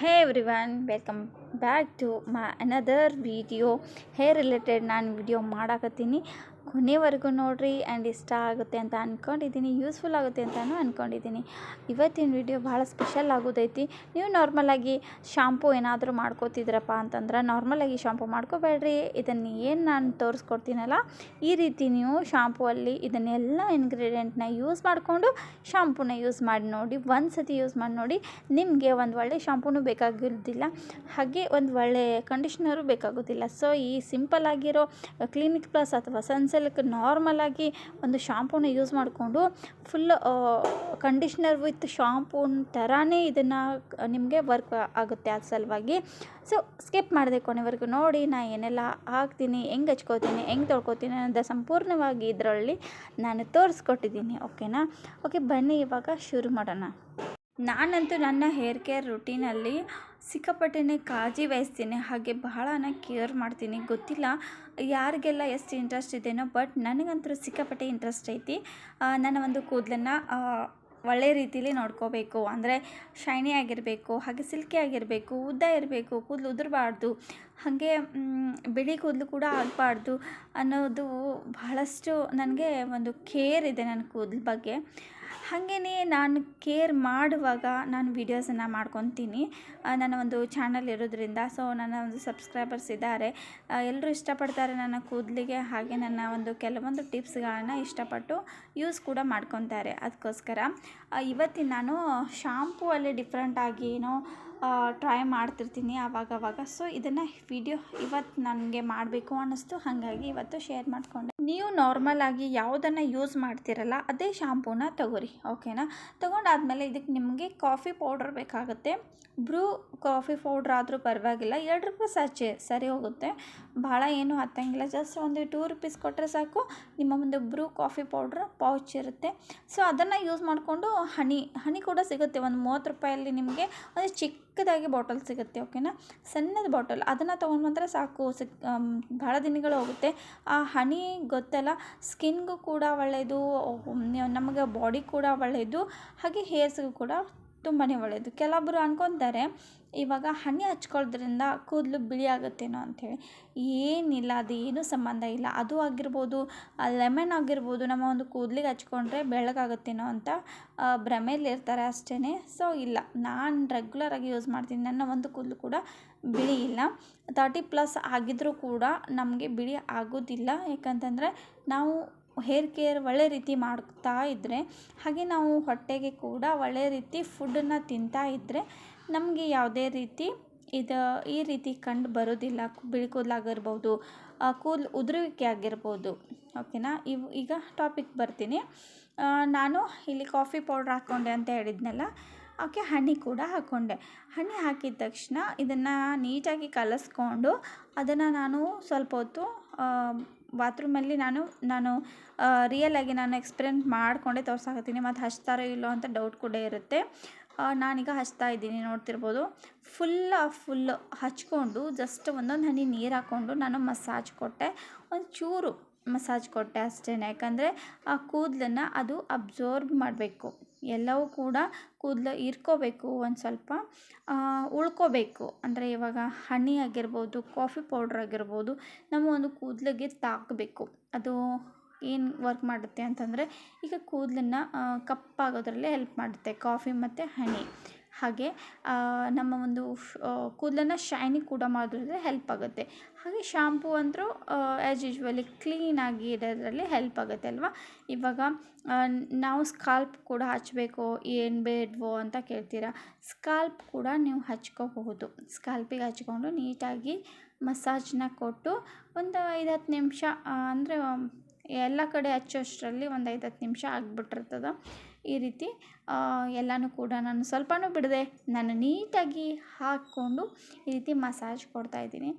Hey everyone welcome back to my another video hair related ನಾನು video ಮಾಡಾಕತ್ತೀನಿ. ಕೊನೆವರೆಗೂ ನೋಡಿರಿ ಆ್ಯಂಡ್ ಇಷ್ಟ ಆಗುತ್ತೆ ಅಂತ ಅಂದ್ಕೊಂಡಿದ್ದೀನಿ ಯೂಸ್ಫುಲ್ ಆಗುತ್ತೆ ಅಂತಲೂ ಅಂದ್ಕೊಂಡಿದ್ದೀನಿ ಇವತ್ತಿನ ವಿಡಿಯೋ ಭಾಳ ಸ್ಪೆಷಲ್ ಆಗೋದೈತಿ. ನೀವು ನಾರ್ಮಲಾಗಿ ಶಾಂಪು ಏನಾದರೂ ಮಾಡ್ಕೋತಿದ್ರಪ್ಪ ಅಂತಂದ್ರೆ ನಾರ್ಮಲಾಗಿ ಶಾಂಪು ಮಾಡ್ಕೋಬೇಡ್ರಿ. ಇದನ್ನು ಏನು ನಾನು ತೋರಿಸ್ಕೊಡ್ತೀನಲ್ಲ, ಈ ರೀತಿ ನೀವು ಶಾಂಪೂ ಅಲ್ಲಿ ಇದನ್ನೆಲ್ಲ ಇಂಗ್ರೀಡಿಯೆಂಟ್ನ ಯೂಸ್ ಮಾಡಿಕೊಂಡು ಶಾಂಪೂನ ಯೂಸ್ ಮಾಡಿ ನೋಡಿ, ಒಂದು ಸತಿ ಯೂಸ್ ಮಾಡಿ ನೋಡಿ ನಿಮಗೆ ಒಂದು ಒಳ್ಳೆ ಶಾಂಪೂನು ಬೇಕಾಗಿರೋದಿಲ್ಲ. ಹಾಗೆ ಒಂದು ಒಳ್ಳೆ ಕಂಡೀಷ್ನರು ಬೇಕಾಗೋದಿಲ್ಲ. ಸೊ ಈ ಸಿಂಪಲ್ ಆಗಿರೋ ಕ್ಲಿನಿಕ್ ಪ್ಲಸ್ ಅಥವಾ ಸನ್ಸಿಲ್ಕ್ ನಾರ್ಮಲಾಗಿ ಒಂದು ಶಾಂಪೂನ ಯೂಸ್ ಮಾಡಿಕೊಂಡು ಫುಲ್ ಕಂಡೀಷ್ನರ್ ವಿತ್ ಶಾಂಪೂನ್ ಥರನೇ ಇದನ್ನು ನಿಮಗೆ ವರ್ಕ್ ಆಗುತ್ತೆ ಅದ್ರ ಸಲುವಾಗಿ. ಸೊ, ಸ್ಕಿಪ್ ಮಾಡಿದೆ ಕೊನೆವರೆಗೂ ನೋಡಿ, ನಾ ಏನೆಲ್ಲ ಹಾಕ್ತೀನಿ, ಹೆಂಗೆ ಹಚ್ಕೋತೀನಿ, ಹೆಂಗೆ ತೊಳ್ಕೊತೀನಿ ಅಂತ ಸಂಪೂರ್ಣವಾಗಿ ಇದರಲ್ಲಿ ನಾನು ತೋರಿಸ್ಕೊಟ್ಟಿದ್ದೀನಿ, ಓಕೆನಾ? ಓಕೆ, ಬನ್ನಿ ಇವಾಗ ಶುರು ಮಾಡೋಣ. ನಾನಂತೂ ನನ್ನ ಹೇರ್ ಕೇರ್ ರುಟೀನಲ್ಲಿ ಸಿಕ್ಕಾಪಟ್ಟೆನೇ ಕಾಳಜಿ ವಹಿಸ್ತೀನಿ, ಹಾಗೆ ಬಹಳನ ಕೇರ್ ಮಾಡ್ತೀನಿ. ಗೊತ್ತಿಲ್ಲ ಯಾರಿಗೆಲ್ಲ ಎಷ್ಟು ಇಂಟ್ರೆಸ್ಟ್ ಇದೆಯೋ ಬಟ್ ನನಗಂತೂ ಸಿಕ್ಕಾಪಟ್ಟೆ ಇಂಟ್ರೆಸ್ಟ್ ಐತಿ. ನನ್ನ ಒಂದು ಕೂದಲನ್ನು ಒಳ್ಳೆ ರೀತಿಲಿ ನೋಡ್ಕೋಬೇಕು. ಅಂದರೆ ಶೈನಿ ಆಗಿರಬೇಕು, ಹಾಗೆ ಸಿಲ್ಕಿ ಆಗಿರಬೇಕು, ಉದ್ದ ಇರಬೇಕು, ಕೂದಲು ಉದುರಬಾರ್ದು, ಹಾಗೆ ಬಿಳಿ ಕೂದಲು ಕೂಡ ಆಗಬಾರ್ದು ಅನ್ನೋದು ಬಹಳಷ್ಟು ನನಗೆ ಒಂದು ಕೇರ್ ಇದೆ ನನ್ನ ಕೂದಲು ಬಗ್ಗೆ. ಹಾಗೆಯೇ ನಾನು ಕೇರ್ ಮಾಡುವಾಗ ನಾನು ವೀಡಿಯೋಸನ್ನು ಮಾಡ್ಕೊತೀನಿ. ನನ್ನ ಒಂದು ಚಾನಲ್ ಇರೋದ್ರಿಂದ, ಸೊ ನನ್ನ ಒಂದು ಸಬ್ಸ್ಕ್ರೈಬರ್ಸ್ ಇದ್ದಾರೆ. ಎಲ್ಲರೂ ಇಷ್ಟಪಡ್ತಾರೆ ನನ್ನ ಕೂದಲಿಗೆ, ಹಾಗೆ ನನ್ನ ಒಂದು ಕೆಲವೊಂದು ಟಿಪ್ಸ್ಗಳನ್ನ ಇಷ್ಟಪಟ್ಟು ಯೂಸ್ ಕೂಡ ಮಾಡ್ಕೊತಾರೆ ಅದಕ್ಕೋಸ್ಕರ. ಇವತ್ತಿನ ನಾನು ಶಾಂಪೂ ಅಲ್ಲಿ ಡಿಫ್ರೆಂಟಾಗಿ ಏನೋ ಟ್ರೈ ಮಾಡ್ತಿರ್ತೀನಿ ಆವಾಗವಾಗ. ಸೊ ಇದನ್ನು ವಿಡಿಯೋ ಇವತ್ತು ನನಗೆ ಮಾಡಬೇಕು ಅನ್ನಿಸ್ತು. ಹಾಗಾಗಿ ಇವತ್ತು ಶೇರ್ ಮಾಡಿಕೊಂಡೆ. ನೀವು ನಾರ್ಮಲ್ ಆಗಿ ಯಾವುದನ್ನು ಯೂಸ್ ಮಾಡ್ತಿರಲ್ಲ, ಅದೇ ಶಾಂಪೂನ ತಗೋರಿ ಓಕೆನಾ ತೊಗೊಂಡಾದಮೇಲೆ ಇದಕ್ಕೆ ನಿಮಗೆ ಕಾಫಿ ಪೌಡ್ರ್ ಬೇಕಾಗುತ್ತೆ. ಬ್ರೂ ಕಾಫಿ ಪೌಡ್ರ್ ಆದರೂ ಪರವಾಗಿಲ್ಲ, ಎರಡು ರೂಪಾಯಿ ಸಾಚೆ ಸರಿ ಹೋಗುತ್ತೆ. ಭಾಳ ಏನು ಹತ್ತಂಗಿಲ್ಲ ಜಸ್ಟ್ ಒಂದು ಟೂ ರುಪೀಸ್ ಕೊಟ್ಟರೆ ಸಾಕು, ನಿಮ್ಮ ಮುಂದೆ ಬ್ರೂ ಕಾಫಿ ಪೌಡ್ರ್ ಪೌಚ್ ಇರುತ್ತೆ. ಸೊ ಅದನ್ನು ಯೂಸ್ ಮಾಡಿಕೊಂಡು ಹನಿ ಹನಿ ಕೂಡ ಸಿಗುತ್ತೆ, ಒಂದು ಮೂವತ್ತು ರೂಪಾಯಲ್ಲಿ ನಿಮಗೆ, ಒಂದು ಚಿಕ್ಕದಾಗಿ ಬಾಟಲ್ ಸಿಗುತ್ತೆ, ಓಕೆನಾ? ಸಣ್ಣದ ಬಾಟಲ್, ಅದನ್ನು ತೊಗೊಂಡು ಬಂದರೆ ಸಾಕು, ಸಿಕ್ ಭಾಳ ದಿನಗಳು ಹೋಗುತ್ತೆ. ಆ ಹನಿ ಗೊತ್ತಲ್ಲ, ಸ್ಕಿನ್ಗೂ ಕೂಡ ಒಳ್ಳೆಯದು ನಮಗೆ ಬಾಡಿ ಕೂಡ ಒಳ್ಳೆಯದು ಹಾಗೆ ಹೇರ್ಸ್ಗೂ ಕೂಡ ತುಂಬಾ ಒಳ್ಳೆಯದು ಕೆಲವೊಬ್ಬರು ಅನ್ಕೊತಾರೆ ಇವಾಗ ಹನಿ ಹಚ್ಕೊಳ್ಳೋದ್ರಿಂದ ಕೂದಲು ಬಿಳಿ ಆಗುತ್ತೇನೋ ಅಂಥೇಳಿ. ಏನಿಲ್ಲ, ಅದು ಏನೂ ಸಂಬಂಧ ಇಲ್ಲ. ಅದು ಆಗಿರ್ಬೋದು ಲೆಮನ್ ಆಗಿರ್ಬೋದು, ನಮ್ಮ ಒಂದು ಕೂದಲಿಗೆ ಹಚ್ಕೊಂಡ್ರೆ ಬೆಳ್ಳಗಾಗುತ್ತೇನೋ ಅಂತ ಇರ್ತಾರೆ ಅಷ್ಟೇ ಸೊ ಇಲ್ಲ. ನಾನು ರೆಗ್ಯುಲರಾಗಿ ಯೂಸ್ ಮಾಡ್ತೀನಿ. ನನ್ನ ಒಂದು ಕೂದಲು ಕೂಡ ಬಿಳಿ ಇಲ್ಲ. ತರ್ಟಿ ಪ್ಲಸ್ ಆಗಿದ್ದರೂ ಕೂಡ ನಮಗೆ ಬಿಳಿ ಆಗೋದಿಲ್ಲ. ಯಾಕಂತಂದರೆ ನಾವು ಹೇರ್ ಕೇರ್ ಒಳ್ಳೆ ರೀತಿ ಮಾಡ್ತಾ ಇದ್ದರೆ ಹಾಗೆ ನಾವು ಹೊಟ್ಟೆಗೆ ಕೂಡ ಒಳ್ಳೆ ರೀತಿ ಫುಡ್ಡನ್ನು ತಿಂತಾ ಇದ್ದರೆ ನಮಗೆ ಯಾವುದೇ ರೀತಿ ಇದು, ಈ ರೀತಿ ಕಂಡು ಬರೋದಿಲ್ಲ. ಬಿಳಿ ಕೂದಲಾಗಿರ್ಬೋದು ಕೂದಲು ಉದುರುವಿಕೆ ಆಗಿರ್ಬೋದು. ಓಕೆನಾ? ಇವು, ಈಗ ಟಾಪಿಕ್ ಬರ್ತೀನಿ. ನಾನು ಇಲ್ಲಿ ಕಾಫಿ ಪೌಡ್ರ್ ಹಾಕ್ಕೊಂಡೆ ಅಂತ ಹೇಳಿದ್ನಲ್ಲ, ಓಕೆ, ಹಣ್ಣಿ ಕೂಡ ಹಾಕ್ಕೊಂಡೆ ಹಣ್ಣಿ ಹಾಕಿದ ತಕ್ಷಣ ಇದನ್ನು ನೀಟಾಗಿ ಕಲಸ್ಕೊಂಡು ಅದನ್ನು ನಾನು ಸ್ವಲ್ಪ ಹೊತ್ತು ಬಾತ್ರೂಮಲ್ಲಿ ನಾನು ನಾನು ರಿಯಲಾಗಿ ನಾನು ಎಕ್ಸ್ಪೀರಿಯೆನ್ಸ್ ಮಾಡಿಕೊಂಡೇ ತೋರ್ಸಾಕತ್ತೀನಿ. ಮತ್ತು ಹಚ್ತಾರೋ ಇಲ್ಲೋ ಅಂತ ಡೌಟ್ ಕೂಡ ಇರುತ್ತೆ. ನಾನೀಗ ಹಚ್ತಾ ಇದ್ದೀನಿ ನೋಡ್ತಿರ್ಬೋದು. ಫುಲ್ಲ ಫುಲ್ ಹಚ್ಕೊಂಡು ಜಸ್ಟ್ ಒಂದೊಂದು ಹನಿ ನೀರು ಹಾಕ್ಕೊಂಡು ನಾನು ಮಸಾಜ್ ಕೊಟ್ಟೆ. ಒಂದು ಚೂರು ಮಸಾಜ್ ಕೊಟ್ಟೆ ಅಷ್ಟೇ ಯಾಕಂದರೆ ಆ ಕೂದಲನ್ನು ಅದು ಅಬ್ಸರ್ಬ್ ಮಾಡಬೇಕು. ಎಲ್ಲವೂ ಕೂಡ ಕೂದಲು ಇರ್ಕೋಬೇಕು ಒಂದು ಸ್ವಲ್ಪ ಉಳ್ಕೋಬೇಕು. ಅಂದರೆ ಇವಾಗ ಹನಿ ಆಗಿರ್ಬೋದು ಕಾಫಿ ಪೌಡ್ರ್ ಆಗಿರ್ಬೋದು, ನಮ್ಮ ಒಂದು ಕೂದಲಿಗೆ ತಾಕಬೇಕು. ಅದು ಏನು ವರ್ಕ್ ಮಾಡುತ್ತೆ ಅಂತಂದರೆ ಈಗ ಕೂದಲನ್ನು ಕಪ್ಪಾಗೋದ್ರಲ್ಲೇ ಹೆಲ್ಪ್ ಮಾಡುತ್ತೆ ಕಾಫಿ ಮತ್ತು ಹನಿ ಹಾಗೆ ನಮ್ಮ ಒಂದು ಕೂದಲನ್ನು ಶೈನಿ ಕೂಡ ಮಾಡೋದ್ರಲ್ಲಿ ಹೆಲ್ಪ್ ಆಗುತ್ತೆ. ಹಾಗೆ ಶಾಂಪೂ ಅಂದರೂ ಆ್ಯಸ್ ಯೂಶ್ವಲಿ ಕ್ಲೀನಾಗಿ ಇರೋದ್ರಲ್ಲಿ ಹೆಲ್ಪ್ ಆಗುತ್ತೆ ಅಲ್ವಾ? ಇವಾಗ ನಾವು ಸ್ಕಾಲ್ಪ್ ಕೂಡ ಹಚ್ಚಬೇಕು ಏನು ಬೇಡವೋ ಅಂತ ಕೇಳ್ತೀರ? ಸ್ಕಾಲ್ಪ್ ಕೂಡ ನೀವು ಹಚ್ಕೋಬಹುದು. ಸ್ಕಾಲ್ಪಿಗೆ ಹಚ್ಕೊಂಡು ನೀಟಾಗಿ ಮಸಾಜ್ನ ಕೊಟ್ಟು ಒಂದು ಐದು ಹತ್ತು ನಿಮಿಷ ಅಂದರೆ, ಎಲ್ಲ ಕಡೆ ಹಚ್ಚೋಷ್ಟರಲ್ಲಿ ಒಂದು ಐದು ಹತ್ತು ನಿಮಿಷ ಆಗಿಬಿಟ್ಟಿರ್ತದೆ. ಈ ರೀತಿ ಎಲ್ಲನೂ ಕೂಡ ನಾನು ಸ್ವಲ್ಪನೂ ಬಿಡದೆ ನಾನು ನೀಟಾಗಿ ಹಾಕ್ಕೊಂಡು ಈ ರೀತಿ ಮಸಾಜ್ ಕೊಡ್ತಾಯಿದ್ದೀನಿ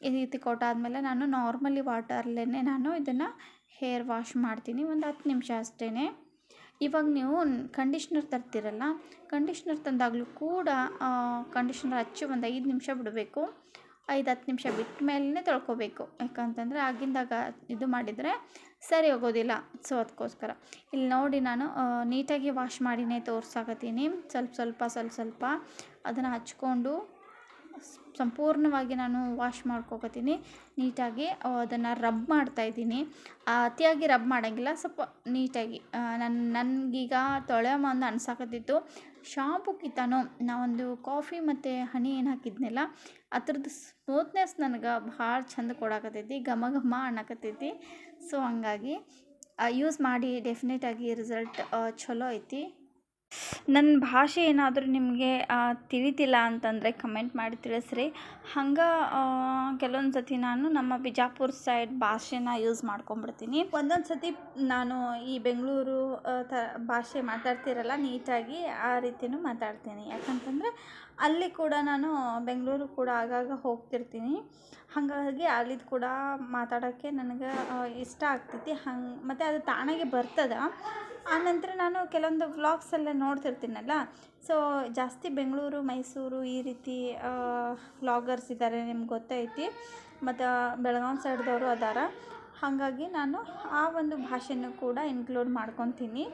ಈ ರೀತಿ ಕೊಟ್ಟಾದಮೇಲೆ ನಾನು ನಾರ್ಮಲಿ ವಾಟರ್ಲೇ ನಾನು ಇದನ್ನು ಹೇರ್ ವಾಶ್ ಮಾಡ್ತೀನಿ, ಒಂದು ಹತ್ತು ನಿಮಿಷ ಅಷ್ಟೇ ಇವಾಗ ನೀವು ಕಂಡೀಷ್ನರ್ ತರ್ತೀರಲ್ಲ, ಕಂಡೀಷ್ನರ್ ತಂದಾಗಲೂ ಕೂಡ ಕಂಡೀಷ್ನರ್ ಹಚ್ಚಿ ಒಂದು ಐದು ನಿಮಿಷ ಬಿಡಬೇಕು. ಐದು ಹತ್ತು ನಿಮಿಷ ಬಿಟ್ಟ ಮೇಲೇ ತೊಳ್ಕೊಬೇಕು. ಯಾಕಂತಂದರೆ ಆಗಿಂದಾಗ ಇದು ಮಾಡಿದರೆ ಸರಿ ಹೋಗೋದಿಲ್ಲ. ಸೊ ಅದಕ್ಕೋಸ್ಕರ ಇಲ್ಲಿ ನೋಡಿ ನಾನು ನೀಟಾಗಿ ವಾಶ್ ಮಾಡಿನೇ ತೋರ್ಸಾಕತ್ತೀನಿ. ಸ್ವಲ್ಪ ಸ್ವಲ್ಪ ಸ್ವಲ್ಪ ಸ್ವಲ್ಪ ಅದನ್ನು ಹಚ್ಕೊಂಡು ಸಂಪೂರ್ಣವಾಗಿ ನಾನು ವಾಶ್ ಮಾಡ್ಕೊಕತ್ತೀನಿ. ನೀಟಾಗಿ ಅದನ್ನು ರಬ್ ಮಾಡ್ತಾಯಿದ್ದೀನಿ ಅತಿಯಾಗಿ ರಬ್ ಮಾಡೋಂಗಿಲ್ಲ, ಸ್ವಲ್ಪ ನೀಟಾಗಿ. ನನ್ನ ನನಗೀಗ ತೊಳೆಯಮ್ಮ ಒಂದು ಅನ್ಸಾಕತ್ತಿತ್ತು. ಶಾಂಪುಕ್ಕಿಂತನೂ ನಾವೊಂದು ಕಾಫಿ ಮತ್ತು ಹನಿ ಏನು ಹಾಕಿದ್ನಲ್ಲ, ಅದ್ರದ್ದು ಸ್ಮೂತ್ನೆಸ್ ನನಗೆ ಭಾಳ ಚಂದ ಕೊಡಾಕತ್ತೈತಿ, ಘಮ ಘಮ ಅನ್ನಕತ್ತೈತಿ. ಸೊ ಹಂಗಾಗಿ ಯೂಸ್ ಮಾಡಿ ಡೆಫಿನೆಟಾಗಿ ರಿಸಲ್ಟ್ ಚಲೋ ಐತಿ. ನನ್ನ ಭಾಷೆ ಏನಾದರೂ ನಿಮಗೆ ತಿಳಿತಿಲ್ಲ ಅಂತಂದರೆ ಕಮೆಂಟ್ ಮಾಡಿ ತಿಳಿಸ್ರಿ. ಹಂಗೆ ಕೆಲವೊಂದು ಸತಿ ನಾನು ನಮ್ಮ ಬಿಜಾಪುರ ಸೈಡ್ ಭಾಷೆನ ಯೂಸ್ ಮಾಡ್ಕೊಂಬಿಡ್ತೀನಿ. ಒಂದೊಂದು ಸತಿ ನಾನು ಈ ಬೆಂಗಳೂರು ತ, ಭಾಷೆ ಮಾತಾಡ್ತಿರಲ್ಲ ನೀಟಾಗಿ ಆ ರೀತಿಯೂ ಮಾತಾಡ್ತೀನಿ. ಯಾಕಂತಂದರೆ ಅಲ್ಲಿ ಕೂಡ ನಾನು ಬೆಂಗಳೂರು ಕೂಡ ಆಗಾಗ ಹೋಗ್ತಿರ್ತೀನಿ. ಹಾಗಾಗಿ ಅಲ್ಲಿದು ಕೂಡ ಮಾತಾಡೋಕ್ಕೆ ನನಗೆ ಇಷ್ಟ ಆಗ್ತೈತಿ. ಹಂಗೆ, ಮತ್ತು ಅದು ತಾನಾಗೆ ಬರ್ತದೆ. ಆನಂತರ ನಾನು ಕೆಲವೊಂದು ವ್ಲಾಗ್ಸ್ ಎಲ್ಲ ನೋಡ್ತಿರ್ತೀನಲ್ಲ. ಸೊ ಜಾಸ್ತಿ ಬೆಂಗಳೂರು, ಮೈಸೂರು ಈ ರೀತಿ ವ್ಲಾಗರ್ಸ್ ಇದ್ದಾರೆ ನಿಮ್ಗೆ ಗೊತ್ತೈತಿ. ಮತ್ತು ಬೆಳಗಾವಿ ಸೈಡ್ದವರು ಅದಾರ. ಹಾಗಾಗಿ ನಾನು ಆ ಒಂದು ಭಾಷೆನೂ ಕೂಡ ಇನ್ಕ್ಲೂಡ್ ಮಾಡ್ಕೊತೀನಿ.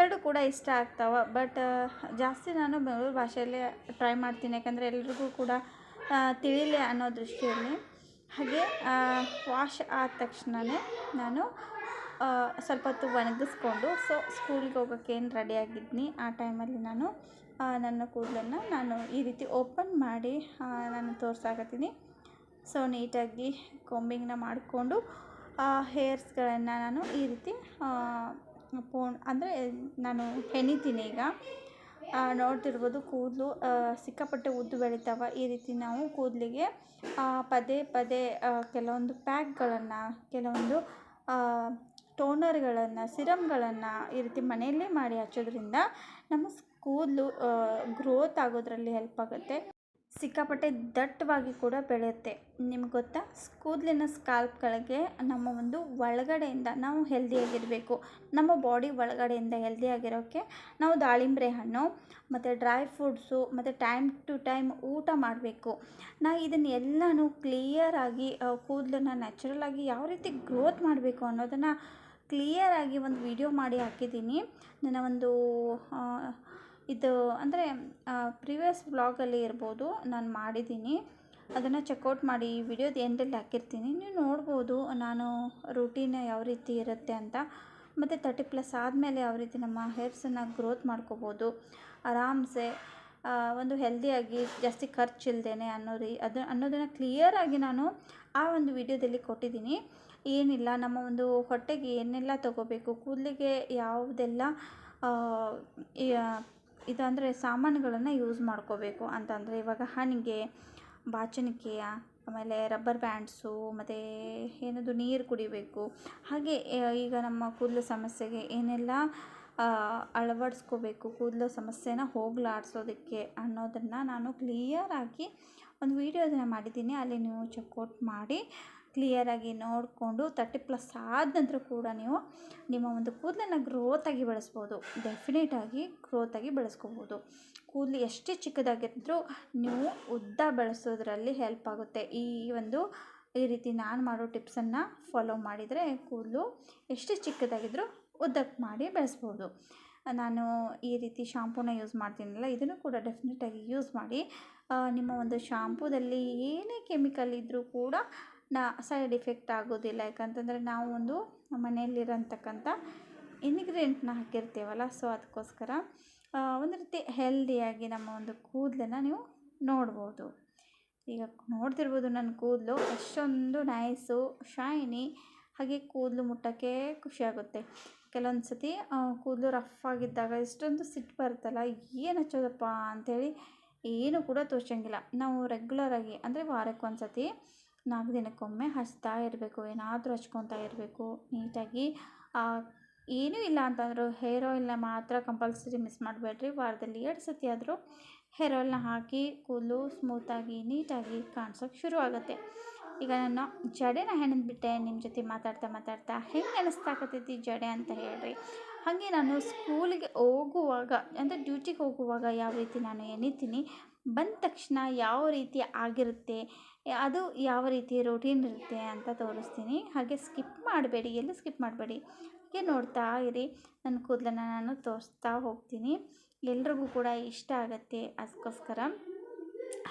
ಎರಡು ಕೂಡ ಇಷ್ಟ ಆಗ್ತಾವೆ. ಬಟ್ ಜಾಸ್ತಿ ನಾನು ಬೆಂಗಳೂರು ಭಾಷೆಯಲ್ಲೇ ಟ್ರೈ ಮಾಡ್ತೀನಿ. ಯಾಕಂದರೆ ಎಲ್ರಿಗೂ ಕೂಡ ತಿಳಿಲಿ ಅನ್ನೋ ದೃಷ್ಟಿಯಲ್ಲಿ. ಹಾಗೆ ವಾಶ್ ಆದ ತಕ್ಷಣವೇ ನಾನು ಸ್ವಲ್ಪ ಹೊತ್ತು ಒಣಗಿಸ್ಕೊಂಡು ಸೊ ಸ್ಕೂಲ್ಗೆ ಹೋಗೋಕ್ಕೆ ಏನು ರೆಡಿಯಾಗಿದ್ನಿ ಆ ಟೈಮಲ್ಲಿ ನಾನು ನನ್ನ ಕೂದಲನ್ನು ನಾನು ಈ ರೀತಿ ಓಪನ್ ಮಾಡಿ ನಾನು ತೋರ್ಸಾಕತ್ತೀನಿ. ಸೊ ನೀಟಾಗಿ ಕೊಂಬಿಂಗ್ನ ಮಾಡಿಕೊಂಡು ಹೇರ್ಸ್ಗಳನ್ನು ನಾನು ಈ ರೀತಿ ಪೋಣ್ ಅಂದರೆ ನಾನು ಹೆಣಿತೀನಿ ಈಗ. ನೋಡ್ತಿರ್ಬೋದು ಕೂದಲು ಸಿಕ್ಕಾಪಟ್ಟೆ ಉದ್ದು ಬೆಳಿತಾವ. ಈ ರೀತಿ ನಾವು ಕೂದಲಿಗೆ ಪದೇ ಪದೇ ಕೆಲವೊಂದು ಪ್ಯಾಕ್ಗಳನ್ನು ಕೆಲವೊಂದು ಟೋನರ್ಗಳನ್ನು ಸಿರಮ್ಗಳನ್ನು ಈ ರೀತಿ ಮನೆಯಲ್ಲೇ ಮಾಡಿ ಹಚ್ಚೋದ್ರಿಂದ ನಮ್ಮ ಕೂದಲು ಗ್ರೋತ್ ಆಗೋದ್ರಲ್ಲಿ ಹೆಲ್ಪ್ ಆಗುತ್ತೆ. ಸಿಕ್ಕಾಪಟ್ಟೆ ದಟ್ಟವಾಗಿ ಕೂಡ ಬೆಳೆಯುತ್ತೆ. ನಿಮ್ಗೆ ಗೊತ್ತಾ? ಕೂದಲಿನ ಸ್ಕಾಲ್ಪ್ಗಳಿಗೆ ನಮ್ಮ ಒಂದು ಒಳಗಡೆಯಿಂದ ನಾವು ಹೆಲ್ದಿಯಾಗಿರಬೇಕು ನಮ್ಮ ಬಾಡಿ ಒಳಗಡೆಯಿಂದ ಹೆಲ್ದಿಯಾಗಿರೋಕ್ಕೆ ನಾವು ದಾಳಿಂಬೆ ಹಣ್ಣು, ಮತ್ತು ಡ್ರೈ ಫ್ರೂಟ್ಸು ಮತ್ತು ಟೈಮ್ ಟು ಟೈಮ್ ಊಟ ಮಾಡಬೇಕು. ನಾ ಇದನ್ನೆಲ್ಲನೂ ಕ್ಲಿಯರಾಗಿ ಕೂದಲನ್ನು ನ್ಯಾಚುರಲಾಗಿ ಯಾವ ರೀತಿ ಗ್ರೋತ್ ಮಾಡಬೇಕು ಅನ್ನೋದನ್ನು ಕ್ಲಿಯರಾಗಿ ಒಂದು ವಿಡಿಯೋ ಮಾಡಿ ಹಾಕಿದ್ದೀನಿ. ನನ್ನ ಒಂದು ಇದು ಅಂದರೆ ಪ್ರಿವಿಯಸ್ ವ್ಲಾಗಲ್ಲಿ ಇರ್ಬೋದು, ನಾನು ಮಾಡಿದ್ದೀನಿ. ಅದನ್ನು ಚೆಕ್ಔಟ್ ಮಾಡಿ ಈ ವಿಡಿಯೋದ ಎಂಡಲ್ಲಿ ಹಾಕಿರ್ತೀನಿ. ನೀವು ನೋಡ್ಬೋದು ನಾನು ರೂಟೀನ್ ಯಾವ ರೀತಿ ಇರುತ್ತೆ ಅಂತ. ಮತ್ತು ತರ್ಟಿ ಪ್ಲಸ್ ಆದಮೇಲೆ ಯಾವ ರೀತಿ ನಮ್ಮ ಹೇರ್ಸನ್ನು ಗ್ರೋತ್ ಮಾಡ್ಕೋಬೋದು. ಆರಾಮ್ಸೆ ಒಂದು ಹೆಲ್ದಿಯಾಗಿ ಜಾಸ್ತಿ ಖರ್ಚಿಲ್ದೇ ಅನ್ನೋ ರೀ ಅದು ಅನ್ನೋದನ್ನು ಕ್ಲಿಯರಾಗಿ ನಾನು ಆ ಒಂದು ವಿಡಿಯೋದಲ್ಲಿ ಕೊಟ್ಟಿದ್ದೀನಿ. ಏನಿಲ್ಲ, ನಮ್ಮ ಒಂದು ಹೊಟ್ಟೆಗೆ ಏನೆಲ್ಲ ತಗೋಬೇಕು, ಕೂದಲಿಗೆ ಯಾವುದೆಲ್ಲ ಇದಂದರೆ ಸಾಮಾನುಗಳನ್ನು ಯೂಸ್ ಮಾಡ್ಕೋಬೇಕು ಅಂತಂದರೆ ಇವಾಗ ಹಣಿಗೆ ಬಾಚಣಿಕೆಯ ಆಮೇಲೆ ರಬ್ಬರ್ ಬ್ಯಾಂಡ್ಸು ಮತ್ತು ಏನದು ನೀರು ಕುಡಿಬೇಕು. ಹಾಗೆ ಈಗ ನಮ್ಮ ಕೂದಲು ಸಮಸ್ಯೆಗೆ ಏನೆಲ್ಲ ಅಳವಡಿಸ್ಕೋಬೇಕು, ಕೂದಲು ಸಮಸ್ಯೆನ ಹೋಗಲಾಡ್ಸೋದಕ್ಕೆ ಅನ್ನೋದನ್ನು ನಾನು ಕ್ಲಿಯರಾಗಿ ಒಂದು ವೀಡಿಯೋದನ್ನು ಮಾಡಿದ್ದೀನಿ. ಅಲ್ಲಿ ನೀವು ಚೆಕ್ಔಟ್ ಮಾಡಿ ಕ್ಲಿಯರಾಗಿ ನೋಡಿಕೊಂಡು ತರ್ಟಿ ಪ್ಲಸ್ ಆದ ನಂತರ ಕೂಡ ನೀವು ನಿಮ್ಮ ಒಂದು ಕೂದಲನ್ನು ಗ್ರೋತಾಗಿ ಬೆಳೆಸ್ಬೋದು. ಡೆಫಿನೆಟಾಗಿ ಗ್ರೋತಾಗಿ ಬೆಳೆಸ್ಕೋಬೋದು. ಕೂದಲು ಎಷ್ಟೇ ಚಿಕ್ಕದಾಗಿದ್ದರೂ ನೀವು ಉದ್ದ ಬೆಳೆಸೋದ್ರಲ್ಲಿ ಹೆಲ್ಪ್ ಆಗುತ್ತೆ. ಈ ಒಂದು, ಈ ರೀತಿ ನಾನು ಮಾಡೋ ಟಿಪ್ಸನ್ನು ಫಾಲೋ ಮಾಡಿದರೆ ಕೂದಲು ಎಷ್ಟೇ ಚಿಕ್ಕದಾಗಿದ್ದರೂ ಉದ್ದಕ್ಕೆ ಮಾಡಿ ಬೆಳೆಸ್ಬೋದು. ನಾನು ಈ ರೀತಿ ಶಾಂಪೂನ ಯೂಸ್ ಮಾಡ್ತೀನಲ್ಲ, ಇದನ್ನು ಕೂಡ ಡೆಫಿನೆಟಾಗಿ ಯೂಸ್ ಮಾಡಿ ನಿಮ್ಮ ಒಂದು ಶಾಂಪೂದಲ್ಲಿ ಏನೇ ಕೆಮಿಕಲ್ ಇದ್ದರೂ ಕೂಡ ನಾ ಸೈಡ್ ಎಫೆಕ್ಟ್ ಆಗೋದಿಲ್ಲ. ಯಾಕಂತಂದರೆ ನಾವು ಒಂದು ಮನೆಯಲ್ಲಿರೋಂತಕ್ಕಂಥ ಇನ್ಗ್ರೀಡಿಯೆಂಟ್ನ ಹಾಕಿರ್ತೀವಲ್ಲ, ಸೊ ಅದಕ್ಕೋಸ್ಕರ ಒಂದು ರೀತಿ ಹೆಲ್ದಿಯಾಗಿ ನಮ್ಮ ಒಂದು ಕೂದಲನ್ನು ನೀವು ನೋಡ್ಬೋದು. ಈಗ ನೋಡ್ತಿರ್ಬೋದು ನನ್ನ ಕೂದಲು, ಅಷ್ಟೊಂದು ನೈಸು, ಶೈನಿ, ಹಾಗೆ ಕೂದಲು ಮುಟ್ಟೋಕ್ಕೆ ಖುಷಿಯಾಗುತ್ತೆ. ಕೆಲವೊಂದು ಸತಿ ಕೂದಲು ರಫ್ ಆಗಿದ್ದಾಗ ಎಷ್ಟೊಂದು ಸಿಟ್ಟು ಬರುತ್ತಲ್ಲ, ಏನು ಹಚ್ಚೋದಪ್ಪ ಅಂಥೇಳಿ ಏನು ಕೂಡ ತೋಚಂಗಿಲ್ಲ ನಾವು ರೆಗ್ಯುಲರಾಗಿ ಅಂದರೆ ವಾರಕ್ಕೆ ಒಂದು ಸತಿ ನಾಲ್ಕು ದಿನಕ್ಕೊಮ್ಮೆ ಹಚ್ತಾ ಇರಬೇಕು, ಏನಾದರೂ ಹಚ್ಕೊತಾ ಇರಬೇಕು, ನೀಟಾಗಿ. ಏನೂ ಇಲ್ಲ ಅಂತಂದರೂ ಹೇರ್ ಆಯಿಲ್ನ ಮಾತ್ರ ಕಂಪಲ್ಸರಿ ಮಿಸ್ ಮಾಡಬೇಡ್ರಿ. ವಾರದಲ್ಲಿ ಎರಡು ಸತಿ ಆದರೂ ಹೇರ್ ಆಯಿಲ್ನ ಹಾಕಿ ಕೂದಲು ಸ್ಮೂತಾಗಿ ನೀಟಾಗಿ ಕಾಣಿಸೋಕೆ ಶುರು ಆಗುತ್ತೆ. ಈಗ ನಾನು ಜಡೆನ ಹೆಣೆದ್ಬಿಟ್ಟೆ ನಿಮ್ಮ ಜೊತೆ ಮಾತಾಡ್ತಾ ಮಾತಾಡ್ತಾ ಹೆಂಗೆ ಅನಿಸ್ತಾಕತ್ತೈತಿ ಜಡೆ ಅಂತ ಹೇಳ್ರಿ. ಹಾಗೆ ನಾನು ಸ್ಕೂಲಿಗೆ ಹೋಗುವಾಗ, ಅಂದರೆ ಡ್ಯೂಟಿಗೆ ಹೋಗುವಾಗ ಯಾವ ರೀತಿ ನಾನು ಎಣಿತೀನಿ ಬಂದ ತಕ್ಷಣ ಯಾವ ರೀತಿ ಆಗಿರುತ್ತೆ, ಅದು ಯಾವ ರೀತಿ ರೂಟೀನ್ ಇರುತ್ತೆ ಅಂತ ತೋರಿಸ್ತೀನಿ. ಹಾಗೆ ಸ್ಕಿಪ್ ಮಾಡಬೇಡಿ, ಎಲ್ಲೂ ಸ್ಕಿಪ್ ಮಾಡಬೇಡಿ? ಹಾಗೆ ನೋಡ್ತಾ ಇರಿ. ನನ್ನ ಕೂದಲನ್ನ ನಾನು ತೋರಿಸ್ತಾ ಹೋಗ್ತೀನಿ. ಎಲ್ರಿಗೂ ಕೂಡ ಇಷ್ಟ ಆಗುತ್ತೆ ಅದಕ್ಕೋಸ್ಕರ.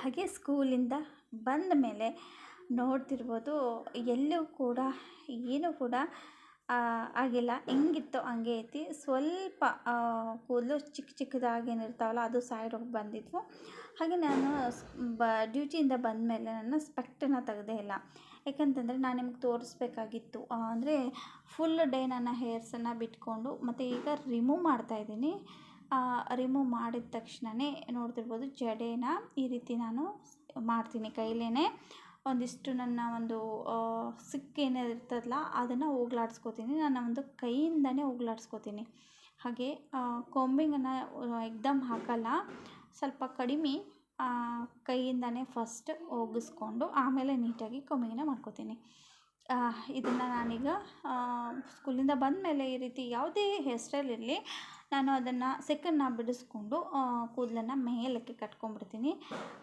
ಹಾಗೆ ಸ್ಕೂಲಿಂದ ಬಂದ ಮೇಲೆ ನೋಡ್ತಿರ್ಬೋದು, ಎಲ್ಲೂ ಕೂಡ, ಏನೂ ಕೂಡ ಆಗಿಲ್ಲ. ಹೆಂಗಿತ್ತೋ ಹಂಗೆ ಐತಿ. ಸ್ವಲ್ಪ ಕೂದಲು ಚಿಕ್ಕ ಚಿಕ್ಕದಾಗಿ ಏನಿರ್ತಾವಲ್ಲ, ಅದು ಸೈಡ್ ಹೋಗಿ ಬಂದಿದ್ವು. ಹಾಗೆ ನಾನು ಬ ಡ್ಯೂಟಿಯಿಂದ ಬಂದ ಮೇಲೆ ನಾನು ಸ್ಪೆಕ್ಟನ್ನು ತೆಗೆದೇ ಇಲ್ಲ. ಯಾಕಂತಂದರೆ ನಾನು ನಿಮ್ಗೆ ತೋರಿಸ್ಬೇಕಾಗಿತ್ತು. ಅಂದರೆ ಫುಲ್ ಡೇ ನನ್ನ ಹೇರ್ಸನ್ನು ಬಿಟ್ಕೊಂಡು, ಮತ್ತು ಈಗ ರಿಮೂವ್ ಮಾಡ್ತಾಯಿದ್ದೀನಿ ರಿಮೂವ್ ಮಾಡಿದ ತಕ್ಷಣವೇ ನೋಡ್ತಿರ್ಬೋದು ಜಡೆನ ಈ ರೀತಿ ನಾನು ಮಾಡ್ತೀನಿ ಕೈಲೇ ಒಂದಿಷ್ಟು ನನ್ನ ಒಂದು ಸಿಕ್ಕೇನೇ ಇರ್ತದಲ್ಲ, ಅದನ್ನು ಹೋಗ್ಲಾಡ್ಸ್ಕೊತೀನಿ. ನನ್ನ ಒಂದು ಕೈಯಿಂದನೇ ಹೋಗ್ಲಾಡ್ಸ್ಕೊತೀನಿ. ಹಾಗೆ ಕೊಂಬಿಂಗನ್ನು ಎಕ್ದಮ್ ಹಾಕಲ್ಲ. ಸ್ವಲ್ಪ ಕಡಿಮೆ ಕೈಯಿಂದನೇ ಫಸ್ಟ್ ಒಗ್ಗಿಸ್ಕೊಂಡು ಆಮೇಲೆ ನೀಟಾಗಿ ಕೊಂಬಿಂಗನ್ನ ಮಾಡ್ಕೊತೀನಿ. ಇದನ್ನು ನಾನೀಗ ಸ್ಕೂಲಿಂದ ಬಂದ ಮೇಲೆ ಈ ರೀತಿ ಯಾವುದೇ ಹೇರ್ ಸ್ಟೈಲ್ ಇರಲಿ ನಾನು ಅದನ್ನು ಸೆಕೆಂಡ್ನ ಬಿಡಿಸ್ಕೊಂಡು ಕೂದಲನ್ನು ಮೇಲಕ್ಕೆ ಕಟ್ಕೊಂಡ್ಬಿಡ್ತೀನಿ.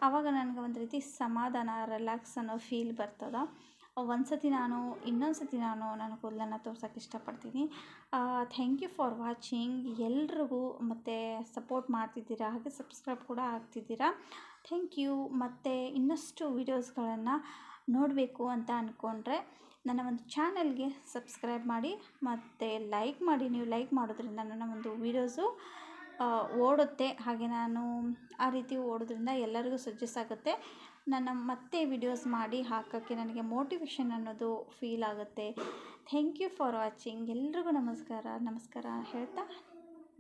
ಆವಾಗ ನನಗೆ ಒಂದು ರೀತಿ ಸಮಾಧಾನ ರಿಲ್ಯಾಕ್ಸ್ ಅನ್ನೋ ಫೀಲ್ ಬರ್ತದೆ. ಒಂದು ಸತಿ ನಾನು ಇನ್ನೊಂದು ಸತಿ ನಾನು ನನ್ನ ಕೂದಲನ್ನು ತೋರ್ಸೋಕೆ ಇಷ್ಟಪಡ್ತೀನಿ. ಥ್ಯಾಂಕ್ ಯು ಫಾರ್ ವಾಚಿಂಗ್ ಎಲ್ರಿಗೂ ಮತ್ತು ಸಪೋರ್ಟ್ ಮಾಡ್ತಿದ್ದೀರಾ, ಹಾಗೆ ಸಬ್ಸ್ಕ್ರೈಬ್ ಕೂಡ ಆಗ್ತಿದ್ದೀರಾ. ಥ್ಯಾಂಕ್ ಯು ಮತ್ತು ಇನ್ನಷ್ಟು ವೀಡಿಯೋಸ್ಗಳನ್ನು ನೋಡಬೇಕು ಅಂತ ಅಂದ್ಕೊಂಡ್ರೆ ನನ್ನ ಒಂದು ಚಾನಲ್ಗೆ ಸಬ್ಸ್ಕ್ರೈಬ್ ಮಾಡಿ ಮತ್ತು ಲೈಕ್ ಮಾಡಿ, ನೀವು ಲೈಕ್ ಮಾಡೋದ್ರಿಂದ ನನ್ನ ಒಂದು ವೀಡಿಯೋಸು ಓಡುತ್ತೆ. ಹಾಗೆ ನಾನು ಆ ರೀತಿ ಓಡೋದ್ರಿಂದ ಎಲ್ಲರಿಗೂ ಸಜೆಸ್ ಆಗುತ್ತೆ. ನನ್ನ ಮತ್ತೆ ವೀಡಿಯೋಸ್ ಮಾಡಿ ಹಾಕೋಕ್ಕೆ ನನಗೆ ಮೋಟಿವೇಶನ್ ಅನ್ನೋದು ಫೀಲ್ ಆಗುತ್ತೆ. Thank you for watching. ಎಲ್ರಿಗೂ ನಮಸ್ಕಾರ. ನಮಸ್ಕಾರ ಹೇಳ್ತಾ.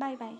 ಬಾಯ್ ಬಾಯ್.